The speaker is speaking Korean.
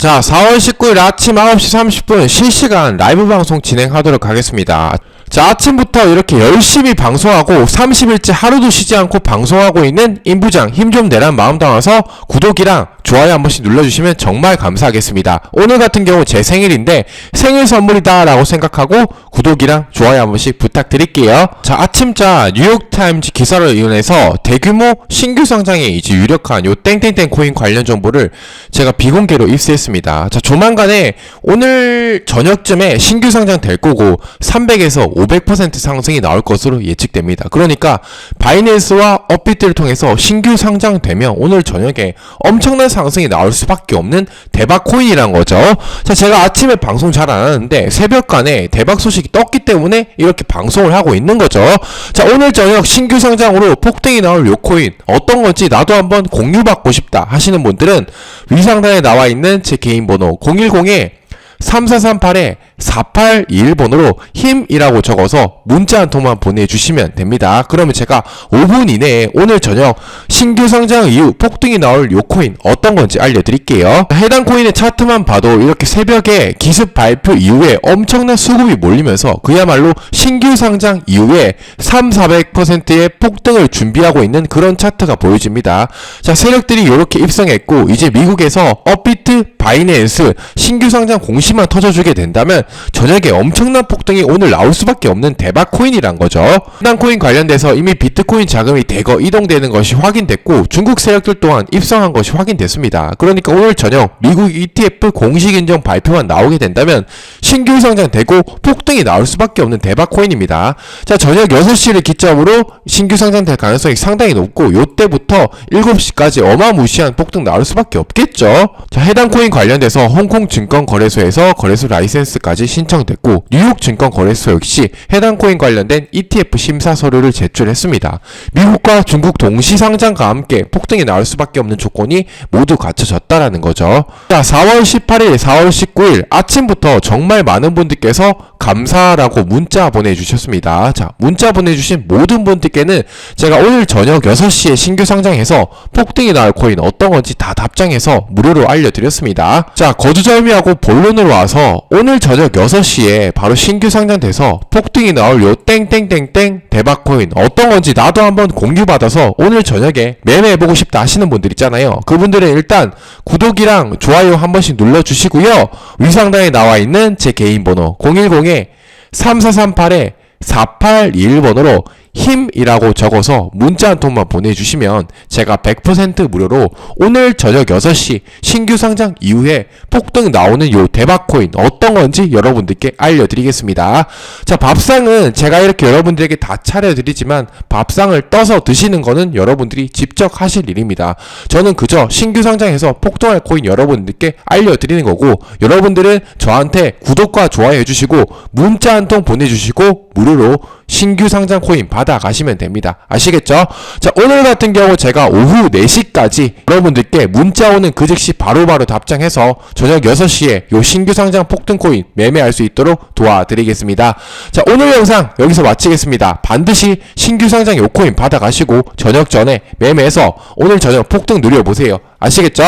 자, 4월 19일 아침 9시 30분 실시간 라이브 방송 진행하도록 하겠습니다. 자, 아침부터 이렇게 열심히 방송하고 30일째 하루도 쉬지 않고 방송하고 있는 임부장 힘 좀 내란 마음 담아서 구독이랑 좋아요 한 번씩 눌러주시면 정말 감사하겠습니다. 오늘 같은 경우 제 생일인데 생일 선물이다 라고 생각하고 구독이랑 좋아요 한 번씩 부탁드릴게요. 자, 아침자 뉴욕타임즈 기사를 이용해서 대규모 신규 상장에 이제 유력한 요 땡땡땡 코인 관련 정보를 제가 비공개로 입수했습니다. 자, 조만간에 오늘 저녁쯤에 신규 상장 될 거고 300에서 500% 상승이 나올 것으로 예측됩니다. 그러니까 바이낸스와 업비트를 통해서 신규 상장되면 오늘 저녁에 엄청난 상승이 나올 수밖에 없는 대박 코인이란 거죠. 자, 제가 아침에 방송 잘 안 하는데 새벽간에 대박 소식이 떴기 때문에 이렇게 방송을 하고 있는 거죠. 자, 오늘 저녁 신규 상장으로 폭등이 나올 요 코인 어떤 건지 나도 한번 공유받고 싶다 하시는 분들은 위상단에 나와 있는 제 개인 번호 010에 3438에 4821번으로 힘이라고 적어서 문자 한 통만 보내주시면 됩니다. 그러면 제가 5분 이내에 오늘 저녁 신규 상장 이후 폭등이 나올 요 코인 어떤 건지 알려드릴게요. 해당 코인의 차트만 봐도 이렇게 새벽에 기습 발표 이후에 엄청난 수급이 몰리면서 그야말로 신규 상장 이후에 3, 400%의 폭등을 준비하고 있는 그런 차트가 보여집니다. 자, 세력들이 이렇게 입성했고 이제 미국에서 업비트, 바이낸스 신규 상장 공 시만 터져주게 된다면 저녁에 엄청난 폭등이 오늘 나올 수밖에 없는 대박 코인이란 거죠. 해당 코인 관련돼서 이미 비트코인 자금이 대거 이동되는 것이 확인됐고 중국 세력들 또한 입성한 것이 확인됐습니다. 그러니까 오늘 저녁 미국 ETF 공식 인정 발표만 나오게 된다면 신규 상장되고 폭등이 나올 수밖에 없는 대박 코인입니다. 자, 저녁 6시를 기점으로 신규 상장될 가능성이 상당히 높고 요때부터 7시까지 어마무시한 폭등 나올 수밖에 없겠죠. 자, 해당 코인 관련돼서 홍콩 증권 거래소에서 거래소 라이센스까지 신청됐고 뉴욕 증권 거래소 역시 해당 코인 관련된 ETF 심사 서류를 제출했습니다. 미국과 중국 동시 상장과 함께 폭등이 나올 수밖에 없는 조건이 모두 갖춰졌다라는 거죠. 자, 4월 18일, 4월 19일 아침부터 정말 많은 분들께서 감사라고 문자 보내주셨습니다. 자, 문자 보내주신 모든 분들께는 제가 오늘 저녁 6시에 신규 상장해서 폭등이 나올 코인 어떤 건지 다 답장해서 무료로 알려드렸습니다. 자, 거두절미하고 본론으로 와서 오늘 저녁 6시에 바로 신규 상장돼서 폭등이 나올 요 땡땡땡땡 대박 코인 어떤 건지 나도 한번 공유받아서 오늘 저녁에 매매해보고 싶다 하시는 분들 있잖아요. 그분들은 일단 구독이랑 좋아요 한 번씩 눌러주시고요. 위상단에 나와 있는 제 개인 번호 010에 3438에 4821번으로 힘이라고 적어서 문자 한 통만 보내주시면 제가 100% 무료로 오늘 저녁 6시 신규 상장 이후에 폭등 나오는 요 대박 코인 어떤 건지 여러분들께 알려드리겠습니다. 자, 밥상은 제가 이렇게 여러분들에게 다 차려드리지만 밥상을 떠서 드시는 거는 여러분들이 직접 하실 일입니다. 저는 그저 신규 상장해서 폭등할 코인 여러분들께 알려드리는 거고 여러분들은 저한테 구독과 좋아요 해주시고 문자 한 통 보내주시고 무료로 신규 상장 코인 받아가시면 됩니다. 아시겠죠? 자, 오늘 같은 경우 제가 오후 4시까지 여러분들께 문자 오는 그 즉시 바로바로 답장해서 저녁 6시에 요 신규 상장 폭등 코인 매매할 수 있도록 도와드리겠습니다. 자, 오늘 영상 여기서 마치겠습니다. 반드시 신규 상장 요 코인 받아가시고 저녁 전에 매매해서 오늘 저녁 폭등 누려보세요. 아시겠죠?